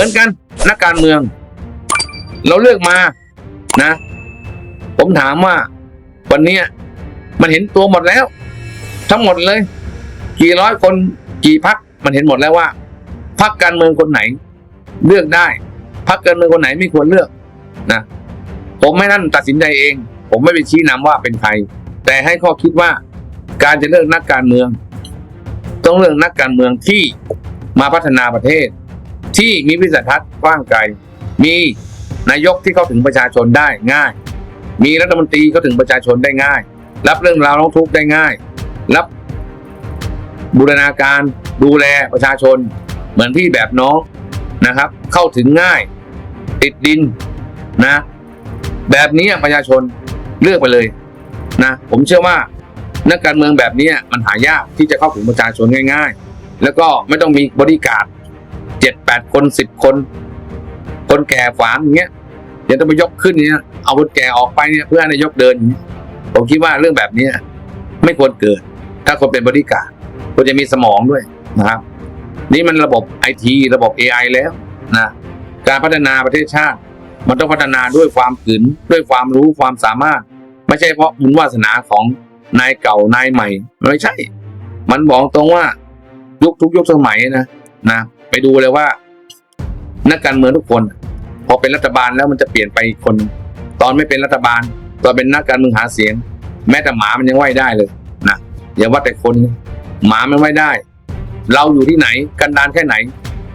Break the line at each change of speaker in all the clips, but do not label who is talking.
มือนกันนักการเมือง เราเลือกมานะ ผมถามว่า วันนี้มันเห็นตัวหมดแล้ว ทั้งหมดเลย กี่ร้อยคนกี่พักมันเห็นหมดแล้วว่าพักการเมืองคนไหน เลือกได้พักการเมืองคนไหนไม่ควรเลือกนะผมให้ท่นตัดสินใจเอง ผมไม่ไปชี้นำว่าเป็นใคร แต่ให้ข้อคิดว่าการจะเลือกนักการเมือง ต้องเลือกนักการเมืองที่มาพัฒนาประเทศ ที่มีวิสัยทัศน์กว้างไกล มีนายกที่เข้าถึงประชาชนได้ง่าย มีรัฐมนตรีเข้าถึงประชาชนได้ง่าย รับเรื่องราวร้องทุกข์ได้ง่าย รับบูรณาการดูแลประชาชน เหมือนพี่แบบน้องนะครับ เข้าถึงง่าย ติดดินนะ แบบนี้ประชาชนเลือกไปเลยนะผมเชื่อว่านักการเมืองแบบนี้มันหายากที่จะเข้าถึงประชาชนง่าย ๆ แล้วก็ไม่ต้องมีบริการ เจ็ดแปดคนสิบคน คนแก่ฝางอย่างเงี้ยเดี๋ยวต้องไปยกขึ้นเนี่ยเอาคนแก่ออกไปเนี่ยเพื่อให้นายกเดิน ผมคิดว่าเรื่องแบบนี้ไม่ควรเกิด ถ้าคนเป็นบริการควรจะมีสมองด้วยนะครับ นี่มันระบบไอทีระบบ AI แล้วนะการพัฒนาประเทศชาติ มันต้องพัฒนาด้วยความขืนด้วยความรู้ความสามารถ ไม่ใช่เพราะบุญวาสนาของนายเก่านายใหม่ไม่ใช่ มันบอกตรงว่ายุคทุกยุคสมัยนะนะ ไปดูเลยว่า นักการเมืองทุกคน พอเป็นรัฐบาลแล้วมันจะเปลี่ยนไปคน ตอนไม่เป็นรัฐบาล ตอนเป็นนักการเมืองหาเสียง แม้แต่หมามันยังไหวได้เลยนะอย่าว่าแต่คนหมามันไหวได้ เราอยู่ที่ไหนกันดานแค่ไหน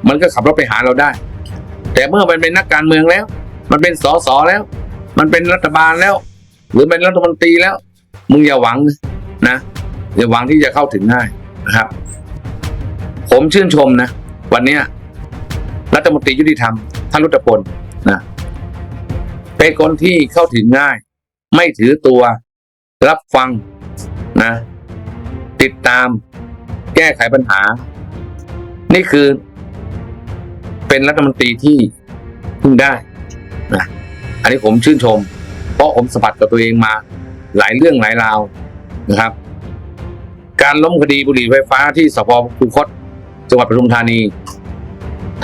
มันก็ขับรถไปหาเราได้ แต่เมื่อมันเป็นนักการเมืองแล้ว มันเป็นสสแล้ว มันเป็นรัฐบาลแล้ว หรือเป็นรัฐมนตรีแล้ว มึงอย่าหวังนะอย่าหวังที่จะเข้าถึงได้นะครับ ผมชื่นชมนะ วันเนี้ยรัฐมนตรียุติธรรมท่านรุตพลนะเป็นคนที่เข้าถึงง่าย ไม่ถือตัว รับฟังนะ ติดตาม แก้ไขปัญหา นี่คือ เป็นรัฐมนตรีที่พึ่งได้นะอันนี้ผมชื่นชม เพราะผมสัมผัสกับตัวเองมา หลายเรื่องหลายราวนะครับ การล้มคดีบุหรี่ไฟฟ้าที่สพคูคตจังหวัดปทุมธานี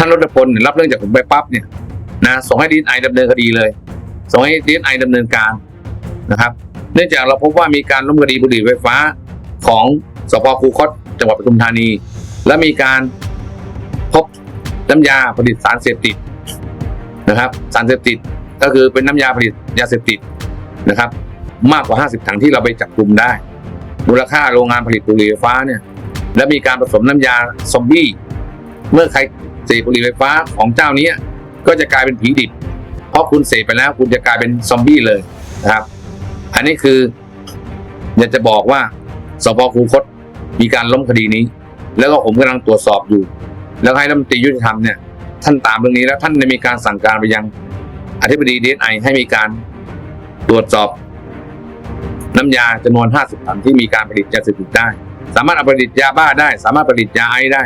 ท่านรถพลรับเรื่องจากผมไปปั๊บเนี่ยนะส่งให้ดีไอดำเนินคดีเลย ส่งให้ดีไอดำเนินการนะครับเนื่องจากเราพบว่ามีการล้มคดีบุหรี่ไฟฟ้าของสพคูคตจังหวัดปทุมธานี และมีการพบน้ำยาผลิตสารเสพติดนะครับ สารเสพติดก็คือเป็นน้ำยาผลิตยาเสพติดนะครับ มากกว่า 50 ถังที่เราไปจับกลุ่มได้ มูลค่าโรงงานผลิตบุหรี่ไฟฟ้าเนี่ยและมีการผสมน้ำยาซอมบี้เมื่อใคร สพบุหรี่ไฟฟ้าของเจ้านี้ก็จะกลายเป็นผีดิบ เพราะคุณเสพไปแล้วคุณจะกลายเป็นซอมบี้เลยนะครับ อันนี้คือ อยากจะบอกว่าสพคูคตมีการล้มคดีนี้ แล้วก็ผมกำลังตรวจสอบอยู่ แล้วให้รัฐมนตรียุติธรรมเนี่ยท่านตามเรื่องนี้แล้วท่านได้มีการสั่งการไปยังอธิบดีดีไอให้มีการตรวจสอบน้ำยาจำนวน 50 ตันที่มีการผลิตยาเสพติดได้ สามารถเอาผลิตยาบ้าได้ สามารถผลิตยาไอได้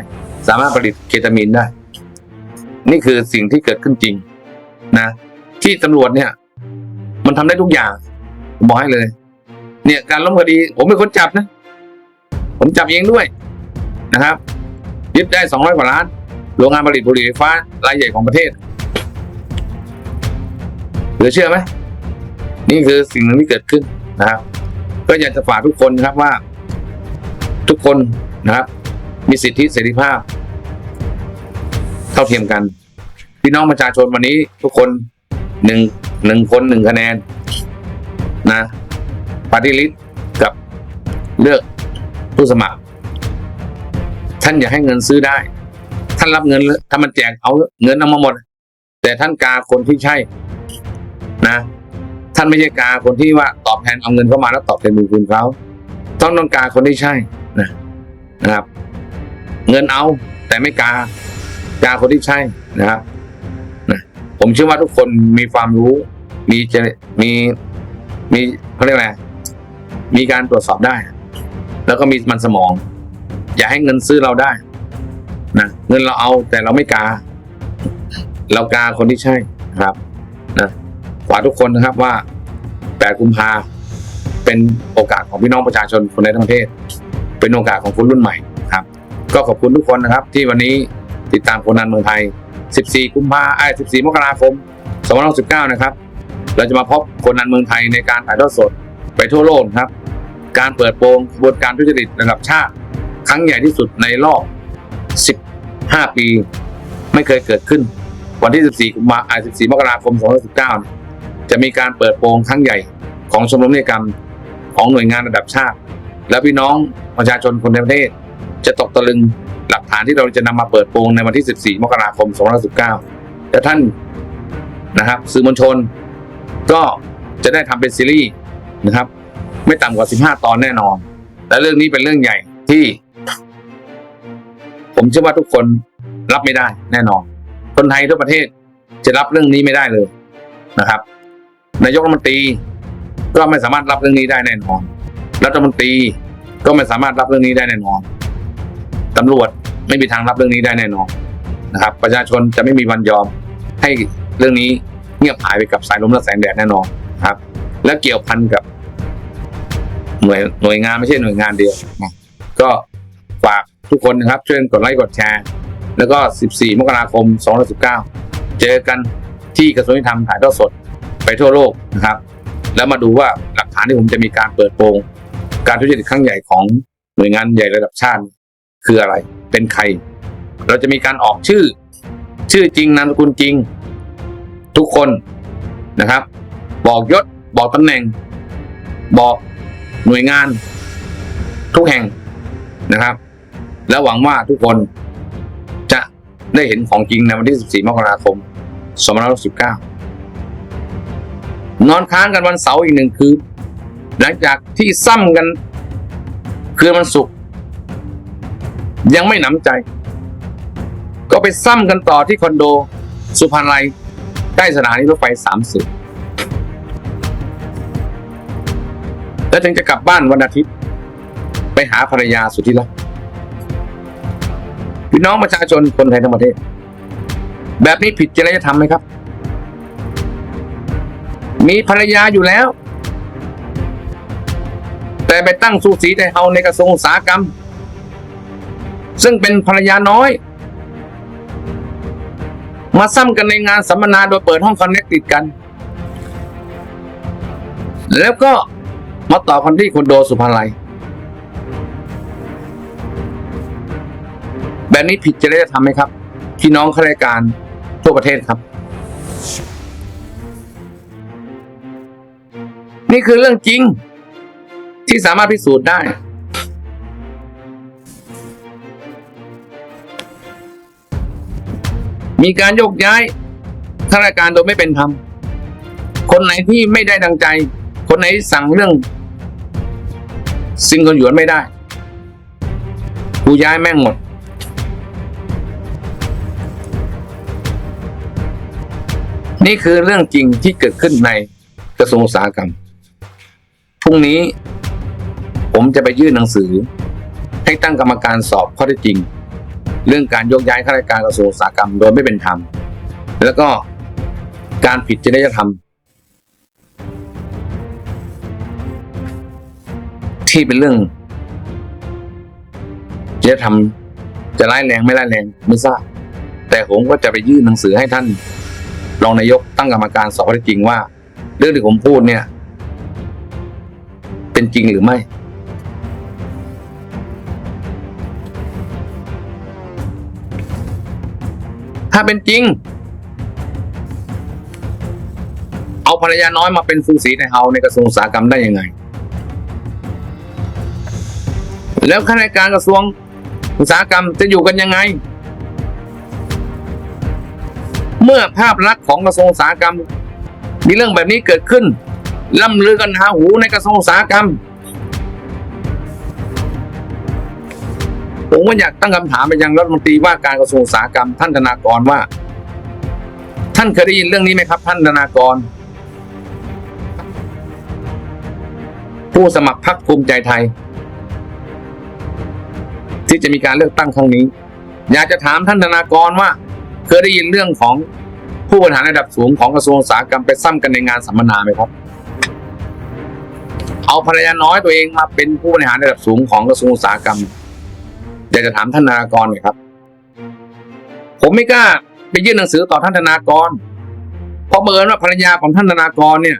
สามารถผลิตเคตามีนได้ นี่คือสิ่งที่เกิดขึ้นจริง นะ ที่ตำรวจเนี่ย มันทำได้ทุกอย่างบอกให้เลย เนี่ย การล้มคดี ผมเป็นคนจับนะ ผมจับเองด้วยนะครับ ยึดได้200กว่าล้านโรงงานผลิตบุหรี่ไฟฟ้ารายใหญ่ของประเทศเหลือเชื่อไหมนี่คือสิ่งหนึ่งที่เกิดขึ้นนะครับ ก็อยากจะฝากทุกคนนะครับว่า ทุกคนนะครับ มีสิทธิเสรีภาพ เท่าเทียมกัน พี่น้องประชาชนวันนี้ทุกคนหนึ่งหนึ่งคนหนึ่งคะแนนนะปฏิริษกับเลือกผู้สมัคร ท่านอย่าให้เงินซื้อได้ ท่านรับเงินถ้ามันแจกเอาเงินเอามาหมด แต่ท่านกาคนที่ใช่นะ ท่านไม่ใช่กาคนที่ว่าตอบแทนเอาเงินเข้ามาแล้วตอบแทนบุญคุณเขาต้องต้องกาคนที่ใช่นะนะครับ เงินเอาแต่ไม่กา กาคนที่ใช่นะครับนะผมเชื่อว่าทุกคนมีความรู้ มีจะมีมีเขาเรียกอะไรมีการตรวจสอบได้ แล้วก็มีมันสมอง อย่าให้เงินซื้อเราได้นะเงินเราเอาแต่เราไม่กา เรากาคนที่ใช่นะครับนะฝากทุกคนนะครับว่า8กุมภาเป็นโอกาสของพี่น้องประชาชนคนในทั้งประเทศ เป็นโอกาสของคนรุ่นใหม่ครับ ก็ขอบคุณทุกคนนะครับ ที่วันนี้ ติดตามคนันเมืองไทย 14 กุมภาไอ้14 มกราคม2019นะครับ เราจะมาพบคนันเมืองไทยในการถ่ายทอดสดไปทั่วโลกครับ การเปิดโปงกระบวนการทุจริตระดับชาติ ครั้งใหญ่ที่สุดในรอบ 15 ปี ไม่เคยเกิดขึ้น วันที่ 14 กุมภาพันธ์14 มกราคม2019จะมีการเปิดโปงครั้งใหญ่ของชมรมนิติกรรมของหน่วยงานระดับชาติ และพี่น้องประชาชนคนในประเทศจะตกตะลึง หลักฐานที่เราจะนำมาเปิดโปงในวันที่ 14 มกราคม2019แต่ท่านนะครับ สื่อมวลชน ก็จะได้ทำเป็นซีรีส์นะครับ ไม่ต่ำกว่า 15 ตอนแน่นอน และเรื่องนี้เป็นเรื่องใหญ่ที่ ผมเชื่อว่าทุกคนรับไม่ได้แน่นอน คนไทยทั่วประเทศจะรับเรื่องนี้ไม่ได้เลยนะครับนายกรัฐมนตรีก็ไม่สามารถรับเรื่องนี้ได้แน่นอนรัฐมนตรีก็ไม่สามารถรับเรื่องนี้ได้แน่นอน ตำรวจไม่มีทางรับเรื่องนี้ได้แน่นอนนะครับ ประชาชนจะไม่มีวันยอมให้เรื่องนี้เงียบหายไปกับสายลมและแสงแดดแน่นอนครับ และเกี่ยวพันกับหน่วยหน่วยงานไม่ใช่หน่วยงานเดียวนะก็ฝากทุกคนนะครับช่วยกดไลค์กดแชร์ แล้วก็ 14 มกราคม 2019 เจอกันที่กระทรวงยุติธรรมถ่ายทอดสดไปทั่วโลกนะครับ แล้วมาดูว่าหลักฐานที่ผมจะมีการเปิดโปงการทุจริตครั้งใหญ่ของหน่วยงานใหญ่ระดับชาติ คืออะไร เป็นใคร เราจะมีการออกชื่อ ชื่อจริงนามสกุลจริง ทุกคนนะครับ บอกยศบอกตำแหน่ง บอกหน่วยงาน ทุกแห่งนะครับ แล้วหวังว่าทุกคนจะได้เห็นของจริงในวันที่ 14 มกราคม 2569 นอนค้างกันวันเสาร์อีกหนึ่งคืนหลังจากที่ซ้ำกันคืนวันศุกร์ ยังไม่หนำใจ ก็ไปซ้ำกันต่อที่คอนโด สุพรรณไรใกล้สถานีรถไฟสามสิบแล้วถึงจะกลับบ้านวันอาทิตย์ ไปหาภรรยาสุดที่รักพี่น้องประชาชนคนไทยทั้งประเทศ แบบนี้ผิดจริยธรรมไหมครับ มีภรรยาอยู่แล้ว แต่ไปตั้งสูสีแต่เอาในกระทรวงอุตสาหกรรม ซึ่งเป็นภรรยาน้อย มาซ้ำกันในงานสัมมนาโดยเปิดห้องคอนเนคติดกัน แล้วก็มาต่อกันที่คอนโดสุภาลัย แบบนี้ผิดจริยธรรมไหมครับ พี่น้องข้าราชการทั่วประเทศครับ นี่คือเรื่องจริงที่สามารถพิสูจน์ได้ มีการโยกย้ายข้าราชการโดยไม่เป็นธรรม คนไหนที่ไม่ได้ดังใจ คนไหนสั่งเรื่องซิงเกิลหยวนไม่ได้ กูย้ายแม่งหมด นี่คือเรื่องจริงที่เกิดขึ้นในกระทรวงอุตสาหกรรม พรุ่งนี้ผมจะไปยื่นหนังสือ ให้ตั้งกรรมการสอบข้อเท็จจริง เรื่องการโยกย้ายข้าราชการกระทรวงอุตสาหกรรมโดยไม่เป็นธรรม แล้วก็การผิดจริยธรรม ที่เป็นเรื่องจริยธรรมจะร้ายแรงไม่ร้ายแรงไม่ทราบแต่ผมก็จะไปยื่นหนังสือให้ท่านรองนายกตั้งกรรมการสอบข้อเท็จจริงว่า เรื่องที่ผมพูดเนี่ย เป็นจริงหรือไม่ ถ้าเป็นจริง เอาภรรยาน้อยมาเป็นฟูสีในเฮาในกระทรวงอุตสาหกรรมได้ยังไง แล้วข้าราชการกระทรวงอุตสาหกรรมจะอยู่กันยังไง เมื่อภาพลักษณ์ของกระทรวงอุตสาหกรรม มีเรื่องแบบนี้เกิดขึ้นล่ำลือกันหาหูในกระทรวงอุตสาหกรรม ผมว่าอยากตั้งคำถามไปยังรัฐมนตรีว่าการกระทรวงอุตสาหกรรม ท่านธนากรว่า ท่านเคยได้ยินเรื่องนี้ไหมครับ ท่านธนากร ผู้สมัครพรรคภูมิใจไทย ที่จะมีการเลือกตั้งครั้งนี้ อยากจะถามท่านธนากรว่า เคยได้ยินเรื่องของผู้บริหารระดับสูงของกระทรวงอุตสาหกรรมไปซ้ำกันในงานสัมมนาไหมครับเอาภรรยาน้อยตัวเองมาเป็นผู้บริหารระดับสูงของกระทรวงอุตสาหกรรม อยากจะถามท่านธนากรหน่อยครับ ผมไม่กล้าไปยื่นหนังสือต่อท่านธนากร เพราะเมินว่าภรรยาของท่านธนากรเนี่ย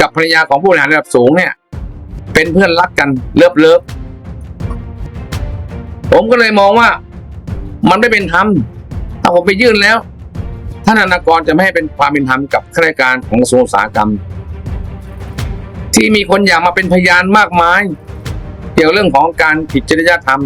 กับภรรยาของผู้บริหารระดับสูงเนี่ย เป็นเพื่อนรักกันเลิฟเลิฟผมก็เลยมองว่า มันไม่เป็นธรรมถ้าผมไปยื่นแล้วท่านธนากรจะไม่ให้เป็นความเป็นธรรมกับข้าราชการของกระทรวงอุตสาหกรรม ที่มีคนอยากมาเป็นพยานมากมาย เกี่ยวเรื่องของการผิดจริยธรรม